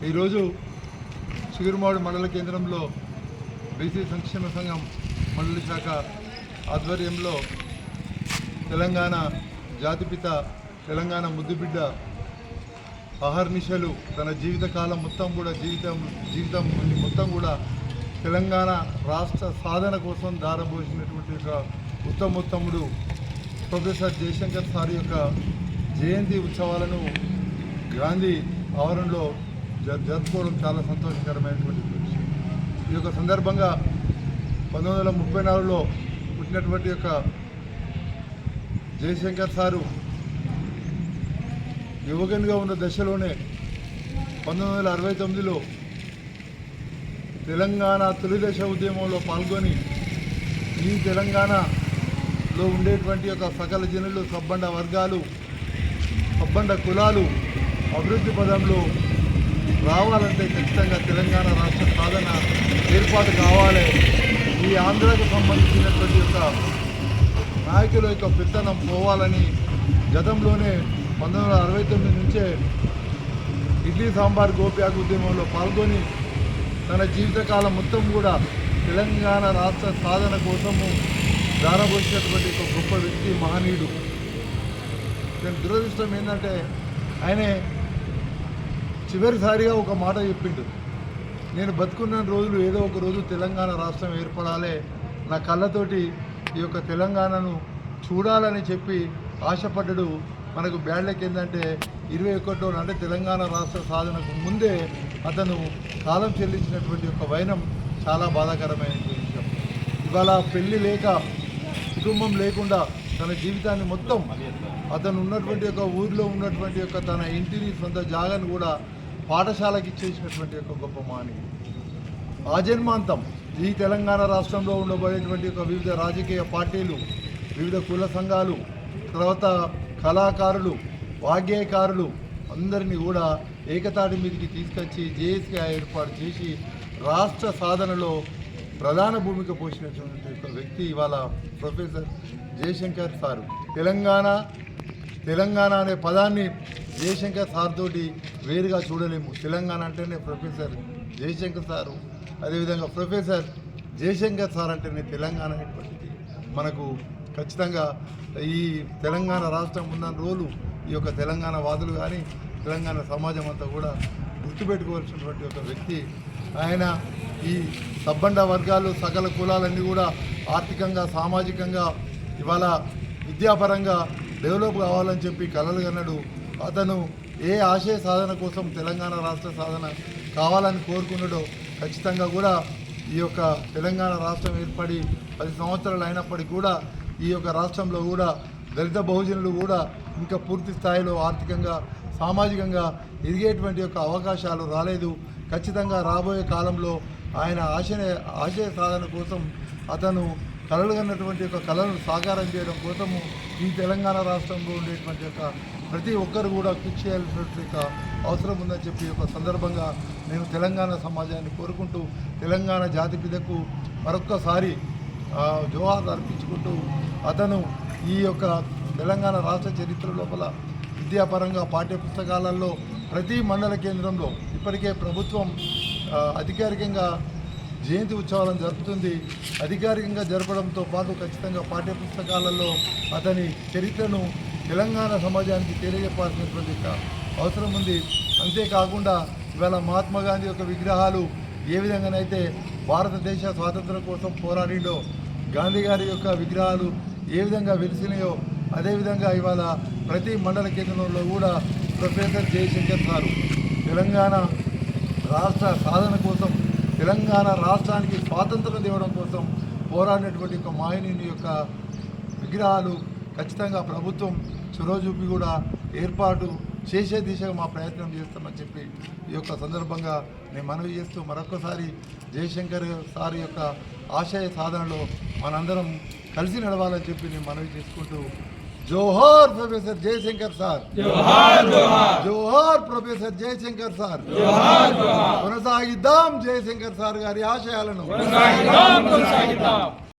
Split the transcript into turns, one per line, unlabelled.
ఈరోజు చిగురుమాడు మండల కేంద్రంలో బీసీ సంక్షేమ సంఘం మండల శాఖ ఆధ్వర్యంలో తెలంగాణ జాతిపిత తెలంగాణ ముద్దుబిడ్డ అహర్నిశలు తన జీవితకాలం మొత్తం కూడా జీవితం జీవితం మొత్తం కూడా తెలంగాణ రాష్ట్ర సాధన కోసం దారబోసినటువంటి ఒక ఉత్తమోత్తముడు ప్రొఫెసర్ జయశంకర్ సార్ యొక్క జయంతి ఉత్సవాలను గాంధీ ఆవరణలో జరుపుకోవడం చాలా సంతోషకరమైనటువంటి విషయం. ఈ యొక్క సందర్భంగా పంతొమ్మిది వందల ముప్పై నాలుగులో పుట్టినటువంటి యొక్క జయశంకర్ సారు యువకునిగా ఉన్న దశలోనే పంతొమ్మిది వందల అరవై తొమ్మిదిలో తెలంగాణ తొలిదశ ఉద్యమంలో పాల్గొని ఈ తెలంగాణలో ఉండేటువంటి యొక్క సకల జనులు సబ్బండ వర్గాలు సబ్బండ కులాలు అభివృద్ధి పదంలో రావాలంటే ఖచ్చితంగా తెలంగాణ రాష్ట్ర సాధన ఏర్పాటు కావాలి. ఈ ఆంధ్రకు సంబంధించినటువంటి యొక్క నాయకుల యొక్క పెత్తనం పోవాలని గతంలోనే పంతొమ్మిది వందల అరవై తొమ్మిది నుంచే ఇడ్లీ సాంబార్ గోప్యాక్ ఉద్యమంలో పాల్గొని తన జీవితకాలం మొత్తం కూడా తెలంగాణ రాష్ట్ర సాధన కోసము దారబోసినటువంటి ఒక గొప్ప వ్యక్తి మహనీయుడు. దాని దురదృష్టం ఏంటంటే ఆయనే చివరిసారిగా ఒక మాట చెప్పిండు. నేను బతుకున్న రోజులు ఏదో ఒక రోజు తెలంగాణ రాష్ట్రం ఏర్పడాలి. నా కళ్ళతోటి ఈ యొక్క తెలంగాణను చూడాలని చెప్పి ఆశపడ్డడు. మనకు బ్యాడ్లకి ఏంటంటే ఇరవై ఒకటో అంటే తెలంగాణ రాష్ట్ర సాధనకు ముందే అతను కాలం చెల్లించినటువంటి ఒక వైనం చాలా బాధాకరమైనటువంటి విషయం. ఇవాళ పెళ్ళి లేక కుటుంబం లేకుండా తన జీవితాన్ని మొత్తం అతను ఉన్నటువంటి ఒక ఊరిలో ఉన్నటువంటి యొక్క తన ఇంటిని సొంత జాగాను కూడా పాఠశాలకి ఇచ్చేసినటువంటి ఒక గొప్ప మాని. ఆజన్మాంతం ఈ తెలంగాణ రాష్ట్రంలో ఉండబోయేటువంటి ఒక వివిధ రాజకీయ పార్టీలు వివిధ కుల సంఘాలు తర్వాత కళాకారులు వాగ్గేయకారులు అందరినీ కూడా ఏకతాటి మీదకి తీసుకొచ్చి జేఏసీగా ఏర్పాటు చేసి రాష్ట్ర సాధనలో ప్రధాన భూమిక పోషించినటువంటి ఒక వ్యక్తి ఇవాళ ప్రొఫెసర్ జయశంకర్ సారు. తెలంగాణ తెలంగాణ అనే పదాన్ని జయశంకర్ సార్ తోటి వేరుగా చూడలేము. తెలంగాణ అంటేనే ప్రొఫెసర్ జయశంకర్ సారు. అదేవిధంగా ప్రొఫెసర్ జయశంకర్ సార్ అంటేనే తెలంగాణ అనేటువంటిది మనకు ఖచ్చితంగా ఈ తెలంగాణ రాష్ట్రం ఉన్న రోజు ఈ యొక్క తెలంగాణ వాదులు కానీ తెలంగాణ సమాజం అంతా కూడా గుర్తుపెట్టుకోవాల్సినటువంటి ఒక వ్యక్తి. ఆయన ఈ సబ్బండ వర్గాలు సకల కులాలన్నీ కూడా ఆర్థికంగా సామాజికంగా ఇవాళ విద్యాపరంగా డెవలప్ కావాలని చెప్పి కలలు కన్నాడు అతను ఏ ఆశయ సాధన కోసం తెలంగాణ రాష్ట్ర సాధన కావాలని కోరుకున్నాడో ఖచ్చితంగా కూడా ఈ యొక్క తెలంగాణ రాష్ట్రం ఏర్పడి పది సంవత్సరాలు అయినప్పటికీ కూడా ఈ యొక్క రాష్ట్రంలో కూడా దళిత బహుజనులు కూడా ఇంకా పూర్తి స్థాయిలో ఆర్థికంగా సామాజికంగా ఎదిగేటువంటి యొక్క అవకాశాలు రాలేదు. ఖచ్చితంగా రాబోయే కాలంలో ఆయన ఆశయ ఆశయ సాధన కోసం అతను కలలుగన్నటువంటి యొక్క కళలను సాకారం చేయడం కోసము ఈ తెలంగాణ రాష్ట్రంలో ఉండేటువంటి యొక్క ప్రతి ఒక్కరు కూడా కృషి చేయాల్సినటువంటి అవసరం ఉందని చెప్పి ఒక సందర్భంగా నేను తెలంగాణ సమాజాన్ని కోరుకుంటూ తెలంగాణ జాతి పిదకు మరొక్కసారి జోహార్ అర్పించుకుంటూ అతను ఈ యొక్క తెలంగాణ రాష్ట్ర చరిత్ర లోపల విద్యాపరంగా పాఠ్యపుస్తకాలలో ప్రతి మండల కేంద్రంలో ఇప్పటికే ప్రభుత్వం అధికారికంగా జయంతి ఉత్సవాలను జరుపుతుంది. అధికారికంగా జరపడంతో పాటు ఖచ్చితంగా పాఠ్యపుస్తకాలలో అతని చరిత్రను తెలంగాణ సమాజానికి తెలియజెప్పాల్సినటువంటి అవసరం ఉంది. అంతేకాకుండా ఇవాళ మహాత్మా గాంధీ యొక్క విగ్రహాలు ఏ విధంగానైతే భారతదేశ స్వాతంత్రం కోసం పోరాడిండో గాంధీ గారి యొక్క విగ్రహాలు ఏ విధంగా వెలిసినాయో అదేవిధంగా ఇవాళ ప్రతి మండల కేంద్రంలో కూడా ప్రొఫెసర్ జయశంకర్ సారు తెలంగాణ రాష్ట్ర సాధన కోసం తెలంగాణ రాష్ట్రానికి స్వాతంత్రం ఇవ్వడం కోసం పోరాడినటువంటి యొక్క మాయని యొక్క విగ్రహాలు ఖచ్చితంగా ప్రభుత్వం చొరవ చూపి కూడా ఏర్పాటు చేసే దిశగా మా ప్రయత్నం చేస్తామని చెప్పి ఈ యొక్క సందర్భంగా నేను మనవి చేస్తూ మరొకసారి జయశంకర్ సార్ యొక్క ఆశయ సాధనలో మనందరం కలిసి నడవాలని చెప్పి నేను మనవి చేసుకుంటూ జోహార్ ప్రొఫెసర్ జయశంకర్ సార్. జోహార్ ప్రొఫెసర్ జయశంకర్ సార్. కొనసాగిద్దాం జయశంకర్ సార్ గారి ఆశయాలను.